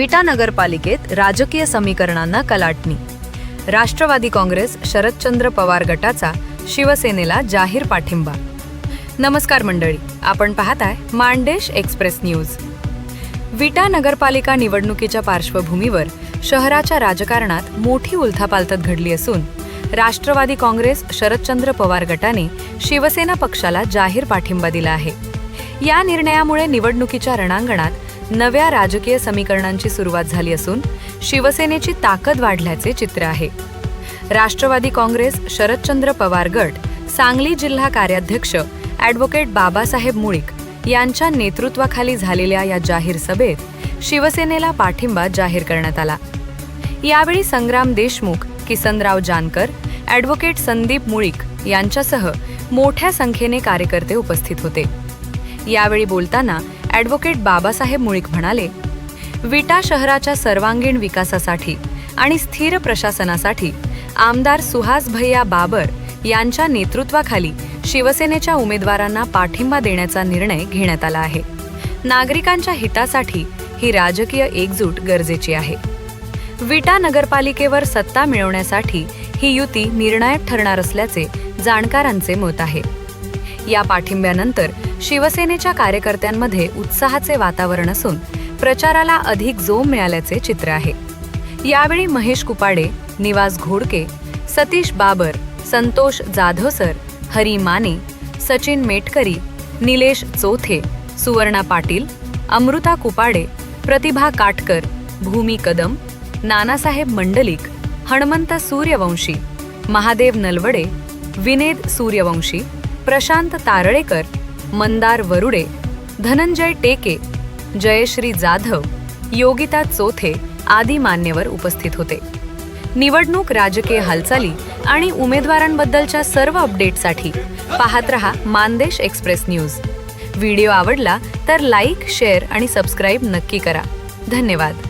विटा नगरपालिकेत राजकीय समीकरणांना कलाटणी. राष्ट्रवादी काँग्रेस शरदचंद्र पवार गटाचा शिवसेनेला जाहीर पाठिंबा. नमस्कार मंडळी आपण पाहताय मांडेश एक्सप्रेस न्यूज. विटा नगरपालिका निवडणुकीच्या पार्श्वभूमीवर शहराच्या राजकारणात मोठी उलथापालथत घडली असून राष्ट्रवादी काँग्रेस शरदचंद्र पवार गटाने शिवसेना पक्षाला जाहीर पाठिंबा दिला आहे. या निर्णयामुळे निवडणुकीच्या रणांगणात नव्या राजकीय समीकरणांची सुरुवात झाली असून शिवसेनेची ताकद वाढल्याचे चित्र आहे. राष्ट्रवादी काँग्रेस शरदचंद्र पवार गट सांगली जिल्हा कार्याध्यक्ष ॲडव्होकेट बाबासाहेब मुळीक यांच्या नेतृत्वाखाली झालेल्या या जाहीर सभेत शिवसेनेला पाठिंबा जाहीर करण्यात आला. यावेळी संग्राम देशमुख किसनराव जानकर ॲडव्होकेट संदीप मुळीक यांच्यासह मोठ्या संख्येने कार्यकर्ते उपस्थित होते. यावेळी बोलताना ॲडव्होकेट बाबासाहेब मुळीक म्हणाले विटा शहराच्या सर्वांगीण विकासासाठी आणि स्थिर प्रशासनासाठी आमदार सुहास भैया बाबर यांच्या नेतृत्वाखाली शिवसेनेच्या उमेदवारांना पाठिंबा देण्याचा निर्णय घेण्यात आला आहे. नागरिकांच्या हितासाठी ही राजकीय एकजूट गरजेची आहे. विटा नगरपालिकेवर सत्ता मिळवण्यासाठी ही युती निर्णायक ठरणार असल्याचे जाणकारांचे मत आहे. या पाठिंब्यानंतर शिवसेनेच्या कार्यकर्त्यांमध्ये उत्साहाचे वातावरण असून प्रचाराला अधिक जोम मिळाल्याचे चित्र आहे. यावेळी महेश कुपाडे निवास घोडके सतीश बाबर संतोष जाधवसर हरी माने सचिन मेटकरी निलेश चोथे सुवर्णा पाटील अमृता कुपाडे प्रतिभा काटकर भूमी कदम नानासाहेब मंडलिक हणमंत सूर्यवंशी महादेव नलवडे विनेद सूर्यवंशी प्रशांत तारळेकर मंदार वरुडे धनंजय टेके जयश्री जाधव योगिता चोथे आदी मान्यवर उपस्थित होते. निवडणूक राजकीय हालचाली आणि उमेदवारांबद्दलच्या सर्व अपडेटसाठी पाहत रहा मानदेश एक्सप्रेस न्यूज. व्हिडिओ आवडला तर लाईक शेअर आणि सबस्क्राईब नक्की करा. धन्यवाद.